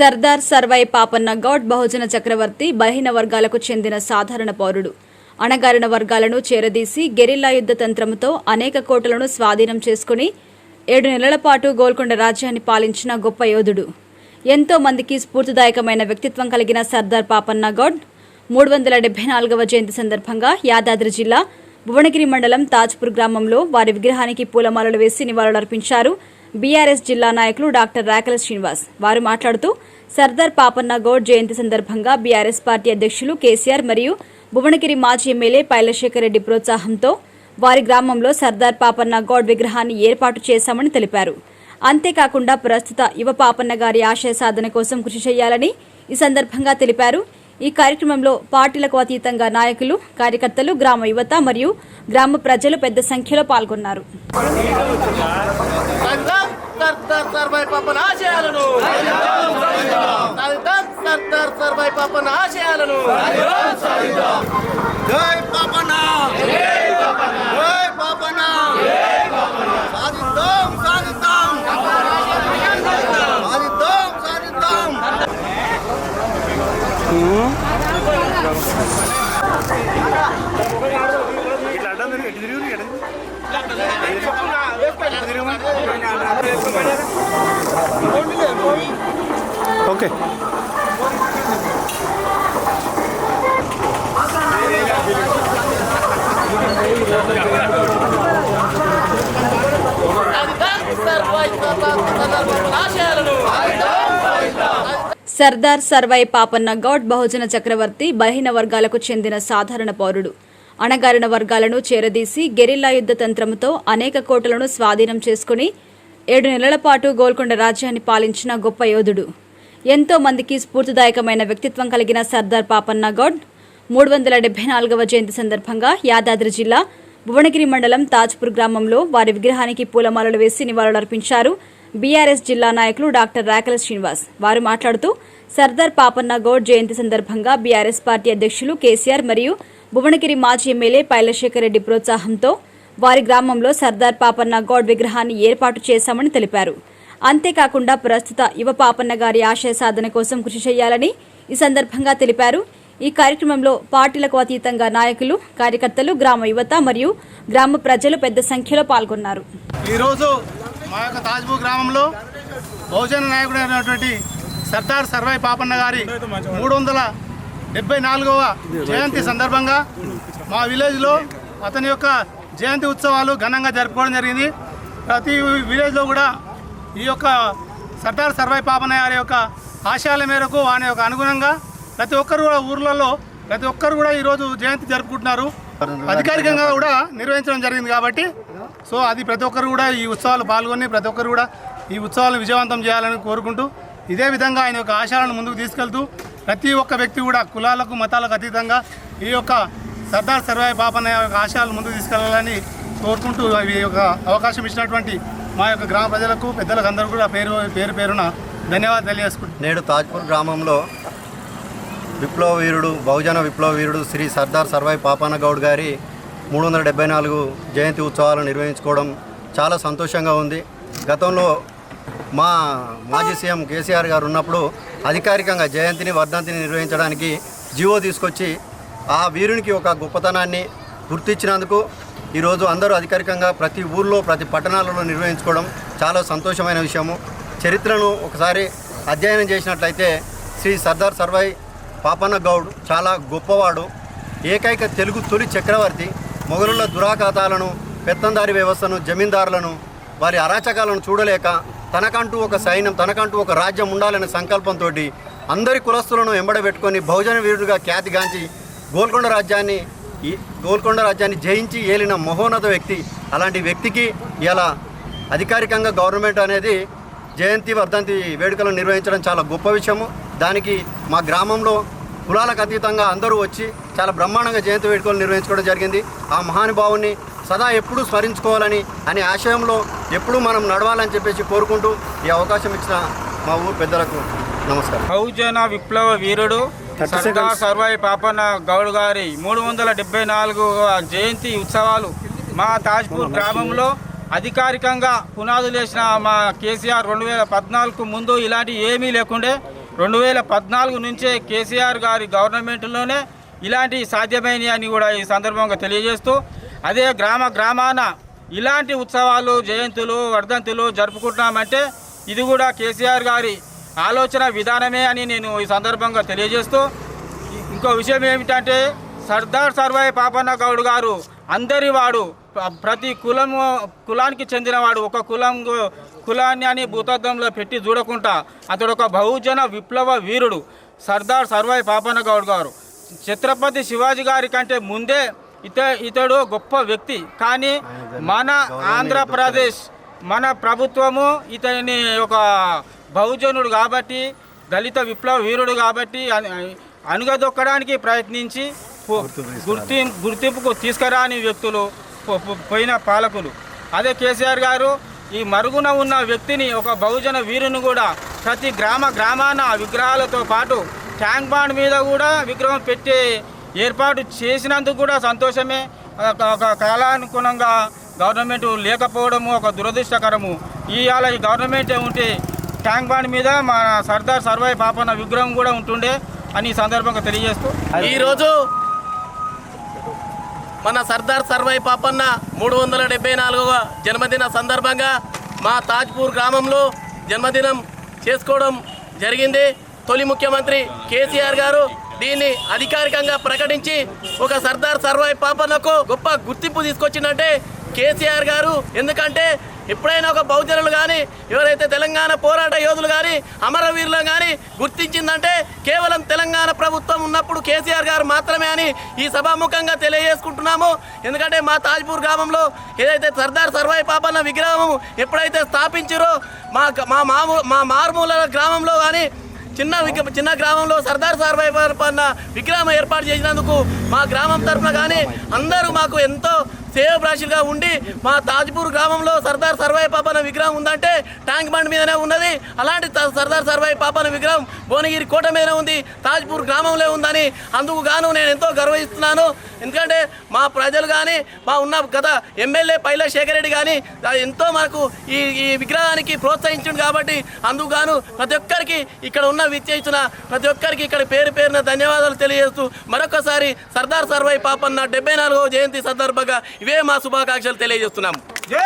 సర్దార్ సర్వై పాపన్న గౌడ్ బహుజన చక్రవర్తి బలహీన వర్గాలకు చెందిన సాధారణ పౌరుడు. అణగారిన వర్గాలను చేరదీసి గెరిల్లా యుద్ధ తంత్రంతో అనేక కోటలను స్వాధీనం చేసుకుని ఏడు నెలల పాటు గోల్కొండ రాజ్యాన్ని పాలించిన గొప్ప యోధుడు. ఎంతో మందికి స్ఫూర్తిదాయకమైన వ్యక్తిత్వం కలిగిన సర్దార్ పాపన్న గౌడ్ మూడు వందల డెబ్బై నాలుగవ జయంతి సందర్భంగా యాదాద్రి జిల్లా భువనగిరి మండలం తాజ్పూర్ గ్రామంలో వారి విగ్రహానికి పూలమాలలు వేసి నివాళులర్పించారు. బీఆర్ఎస్ జిల్లా నాయకులు డాక్టర్ రాకల శ్రీనివాస్. వారు మాట్లాడుతూ సర్దార్ పాపన్న గౌడ్ జయంతి సందర్భంగా బీఆర్ఎస్ పార్టీ అధ్యక్షులు కేసీఆర్ మరియు భువనగిరి మాజీ ఎమ్మెల్యే పైలశేఖర్ రెడ్డి ప్రోత్సాహంతో వారి గ్రామంలో సర్దార్ పాపన్న గౌడ్ విగ్రహాన్ని ఏర్పాటు చేశామని తెలిపారు. అంతేకాకుండా ప్రస్తుత యువ పాపన్న గారి ఆశయ సాధన కోసం కృషి చేయాలని ఈ సందర్భంగా తెలిపారు. ఈ కార్యక్రమంలో పార్టీలకు అతీతంగా నాయకులు కార్యకర్తలు గ్రామ యువత మరియు గ్రామ ప్రజలు పెద్ద సంఖ్యలో పాల్గొన్నారు. జై పాపనా సర్వై పాపన ఆశయాలను సాధిద్దాం సర్దార్ సర్వై పాపన ఆశయాలను జై పాపన జై పాపన సాధిద్దాం సాధిద్దాం సాధిద్దాం సాధిద్దాం ఓకే. సర్దార్ సర్దార్ సర్వై పాపన్న గౌడ్ బహుజన చక్రవర్తి బలహీన వర్గాలకు చెందిన సాధారణ పౌరుడు. అణగారిన వర్గాలను చేరదీసి గెరిల్లా యుద్ధ తంత్రంతో అనేక కోటలను స్వాధీనం చేసుకుని ఏడు నెలల పాటు గోల్కొండ రాజ్యాన్ని పాలించిన గొప్ప యోధుడు. ఎంతో మందికి స్ఫూర్తిదాయకమైన వ్యక్తిత్వం కలిగిన సర్దార్ పాపన్న గౌడ్ మూడు వందల డెబ్బై నాలుగవ జయంతి సందర్భంగా యాదాద్రి జిల్లా భువనగిరి మండలం తాజ్పూర్ గ్రామంలో వారి విగ్రహానికి పూలమాలలు వేసి నివాళులర్పించారు బీఆర్ఎస్ జిల్లా నాయకులు డాక్టర్ రాకల శ్రీనివాస్. వారు మాట్లాడుతూ సర్దార్ పాపన్న గౌడ్ జయంతి సందర్భంగా బీఆర్ఎస్ పార్టీ అధ్యక్షులు కేసీఆర్ మరియు భువనగిరి మాజీ ఎమ్మెల్యే పైలశేఖర్ రెడ్డి ప్రోత్సాహంతో వారి గ్రామంలో సర్దార్ పాపన్న గౌడ్ విగ్రహాన్ని ఏర్పాటు చేశామని తెలిపారు. అంతేకాకుండా ప్రస్తుత యువ పాపన్న గారి ఆశయ సాధన కోసం కృషి చేయాలని ఈ సందర్భంగా తెలిపారు. ఈ కార్యక్రమంలో పార్టీలకు అతీతంగా నాయకులు కార్యకర్తలు గ్రామ యువత మరియు గ్రామ ప్రజలు పెద్ద సంఖ్యలో పాల్గొన్నారు. ఈరోజు మా యొక్క తాజ్పూర్ గ్రామంలో బహుజన నాయకుడు అయినటువంటి సర్దార్ సర్వాయి పాపన్న గారి మూడు వందల డెబ్బై నాలుగవ జయంతి సందర్భంగా మా విలేజ్లో అతని యొక్క జయంతి ఉత్సవాలు ఘనంగా జరుపుకోవడం జరిగింది. ప్రతి విలేజ్లో కూడా ఈ యొక్క సర్దార్ సర్వై పాపన్న గారి యొక్క ఆశయాల మేరకు వాని యొక్క అనుగుణంగా ప్రతి ఒక్కరు కూడా ఊర్లలో ప్రతి ఒక్కరు కూడా ఈరోజు జయంతి జరుపుకుంటున్నారు. అధికారికంగా కూడా నిర్వహించడం జరిగింది కాబట్టి సో అది ప్రతి ఒక్కరు కూడా ఈ ఉత్సవాలు పాల్గొని ప్రతి ఒక్కరు కూడా ఈ ఉత్సవాలను విజయవంతం చేయాలని కోరుకుంటూ ఇదే విధంగా ఆయన యొక్క ఆశయాలను ముందుకు తీసుకెళ్తూ ప్రతి ఒక్క వ్యక్తి కూడా కులాలకు మతాలకు అతీతంగా ఈ యొక్క సర్దార్ సర్వాయి పాపన్న యొక్క ఆశయాలు ముందుకు తీసుకెళ్ళాలని కోరుకుంటూ ఈ యొక్క అవకాశం ఇచ్చినటువంటి మా యొక్క గ్రామ ప్రజలకు పెద్దలకు అందరూ కూడా పేరు పేరు పేరున ధన్యవాదాలు తెలియజేసుకుంటున్నాను. నేడు తాజ్పూర్ గ్రామంలో విప్లవ వీరుడు బహుజన విప్లవ వీరుడు శ్రీ సర్దార్ సర్వాయి పాపాన గౌడ్ గారి మూడు వందల డెబ్బై నాలుగు జయంతి ఉత్సవాలు నిర్వహించుకోవడం చాలా సంతోషంగా ఉంది. గతంలో మా మాజీ సీఎం కేసీఆర్ గారు ఉన్నప్పుడు అధికారికంగా జయంతిని వర్ధంతిని నిర్వహించడానికి జీవో తీసుకొచ్చి ఆ వీరునికి ఒక గొప్పతనాన్ని గుర్తించినందుకు ఈరోజు అందరూ అధికారికంగా ప్రతి ఊర్లో ప్రతి పట్టణాలలో నిర్వహించుకోవడం చాలా సంతోషమైన విషయము. చరిత్రను ఒకసారి అధ్యయనం చేసినట్లయితే శ్రీ సర్దార్ సర్వాయి పాపన్న గౌడ్ చాలా గొప్పవాడు. ఏకైక తెలుగు తొలి చక్రవర్తి మొఘలుల దురాఘాతాలను పెత్తందారి వ్యవస్థను జమీందారులను వారి అరాచకాలను చూడలేక తనకంటూ ఒక సైన్యం తనకంటూ ఒక రాజ్యం ఉండాలనే సంకల్పంతో అందరి కులస్తులను ఎంబడబెట్టుకొని బహుజన వీరుడిగా ఖ్యాతిగాంచి గోల్కొండ రాజ్యాన్ని ఈ గోల్కొండ రాజ్యాన్ని జయించి ఏలిన మహోన్నత వ్యక్తి. అలాంటి వ్యక్తికి ఇలా అధికారికంగా గవర్నమెంట్ అనేది జయంతి వర్ధంతి వేడుకలను నిర్వహించడం చాలా గొప్ప విషయము. దానికి మా గ్రామంలో కులాలకు అతీతంగా అందరూ వచ్చి చాలా బ్రహ్మాండంగా జయంతి వేడుకలు నిర్వహించుకోవడం జరిగింది. ఆ మహానుభావుని సదా ఎప్పుడూ స్మరించుకోవాలని అనే ఆశయంలో ఎప్పుడూ మనం నడవాలని చెప్పేసి కోరుకుంటూ ఈ అవకాశం ఇచ్చిన మా ఊరు పెద్దలకు నమస్కారం. బహుజన విప్లవ వీరుడు సర్దార్ సర్వాయి పాపన్న గౌడ్ గారి మూడు వందల డెబ్బై నాలుగు జయంతి ఉత్సవాలు మా తాజ్పూర్ గ్రామంలో అధికారికంగా పునాదులు వేసిన మా కేసీఆర్ రెండు వేల పద్నాలుగు ముందు ఇలాంటి ఏమీ లేకుండే రెండు వేల పద్నాలుగు నుంచే కేసీఆర్ గారి గవర్నమెంట్లోనే ఇలాంటి సాధ్యమైనవి అని కూడా ఈ సందర్భంగా తెలియజేస్తూ అదే గ్రామ గ్రామాన ఇలాంటి ఉత్సవాలు జయంతులు వర్ధంతులు జరుపుకుంటున్నామంటే ఇది కూడా కేసీఆర్ గారి ఆలోచన విధానమే అని నేను ఈ సందర్భంగా తెలియజేస్తూ ఇంకో విషయం ఏమిటంటే సర్దార్ సర్వాయి పాపన్న గౌడ్ గారు అందరి వాడు ప్రతి కులము కులానికి చెందినవాడు ఒక కులం కులాన్ని అని భూతద్దంలో పెట్టి చూడకుండా అతడు ఒక బహుజన విప్లవ వీరుడు సర్దార్ సర్వాయి పాపన్న గౌడ్ గారు. ఛత్రపతి శివాజీ గారి కంటే ముందే ఇత ఇతడు గొప్ప వ్యక్తి. కానీ మన ఆంధ్రప్రదేశ్ మన ప్రభుత్వము ఇతని ఒక బహుజనుడు కాబట్టి దళిత విప్లవ వీరుడు కాబట్టి అను- అణుగదొక్కడానికి ప్రయత్నించి గుర్తి గుర్తింపుకు తీసుకురాని వ్యక్తులు పోయిన పాలకులు. అదే కేసీఆర్ గారు ఈ మరుగున ఉన్న వ్యక్తిని ఒక బహుజన వీరుని కూడా ప్రతి గ్రామ గ్రామాన విగ్రహాలతో పాటు ట్యాంక్ బాండ్ మీద కూడా విగ్రహం పెట్టి ఏర్పాటు చేసినందుకు కూడా సంతోషమే. ఒక ఒక కాలానుగుణంగా గవర్నమెంట్ లేకపోవడము ఒక దురదృష్టకరము. ఇవాళ ఈ గవర్నమెంట్ ఉంటే ట్యాంక్ బాండ్ మీద మన సర్దార్ సర్వాయి పాపన్న విగ్రహం కూడా ఉంటుండే అని ఈ సందర్భంగా తెలియజేస్తూ. ఈరోజు మన సర్దార్ సర్వాయి పాపన్న మూడు వందల డెబ్బై నాలుగవ జన్మదిన సందర్భంగా మా తాజ్పూర్ గ్రామంలో జన్మదినం చేసుకోవడం జరిగింది. తొలి ముఖ్యమంత్రి కేసీఆర్ గారు దీన్ని అధికారికంగా ప్రకటించి ఒక సర్దార్ సర్వాయి పాపనకు గొప్ప గుర్తింపు తీసుకొచ్చిందంటే కేసీఆర్ గారు. ఎందుకంటే ఎప్పుడైనా ఒక బహుజనులు కానీ ఎవరైతే తెలంగాణ పోరాట యోధులు కానీ అమరవీరులు కానీ గుర్తించిందంటే కేవలం తెలంగాణ ప్రభుత్వం ఉన్నప్పుడు కేసీఆర్ గారు మాత్రమే అని ఈ సభాముఖంగా తెలియజేసుకుంటున్నాము. ఎందుకంటే మా తాజ్పూర్ గ్రామంలో ఏదైతే సర్దార్ సర్వాయి పాపన్న విగ్రహం ఎప్పుడైతే స్థాపించారో మా మా మామూ మా మారుమూల గ్రామంలో కానీ చిన్న చిన్న గ్రామంలో సర్దార్ సర్వాయి పన్న విగ్రహం ఏర్పాటు చేసినందుకు మా గ్రామం తరఫున కానీ అందరూ మాకు ఎంతో సేవప్రాశులుగా ఉండి మా తాజ్పూర్ గ్రామంలో సర్దార్ సర్వాయి పాపన విగ్రహం ఉందంటే ట్యాంక్ బండ్ మీదనే ఉన్నది. అలాంటి సర్దార్ సర్వాయి పాపన విగ్రహం భువనగిరి కోట మీదనే ఉంది. తాజ్పూర్ గ్రామంలో ఉందని అందుకు గాను నేను ఎంతో గర్వహిస్తున్నాను ఎందుకంటే మా ప్రజలు కానీ మా ఉన్న గత ఎమ్మెల్యే పైల శేఖర్ రెడ్డి కానీ ఎంతో మనకు ఈ ఈ విగ్రహానికి ప్రోత్సహించిండు కాబట్టి అందుకు గాను ప్రతి ఒక్కరికి ఇక్కడ ఉన్న విచ్చేసిన ప్రతి ఒక్కరికి ఇక్కడ పేరు పేరున ధన్యవాదాలు తెలియజేస్తూ మరొకసారి సర్దార్ సర్వాయి పాపన్న డెబ్బై నాలుగవ జయంతి సందర్భంగా ఇవే మా శుభాకాంక్షలు తెలియజేస్తున్నాము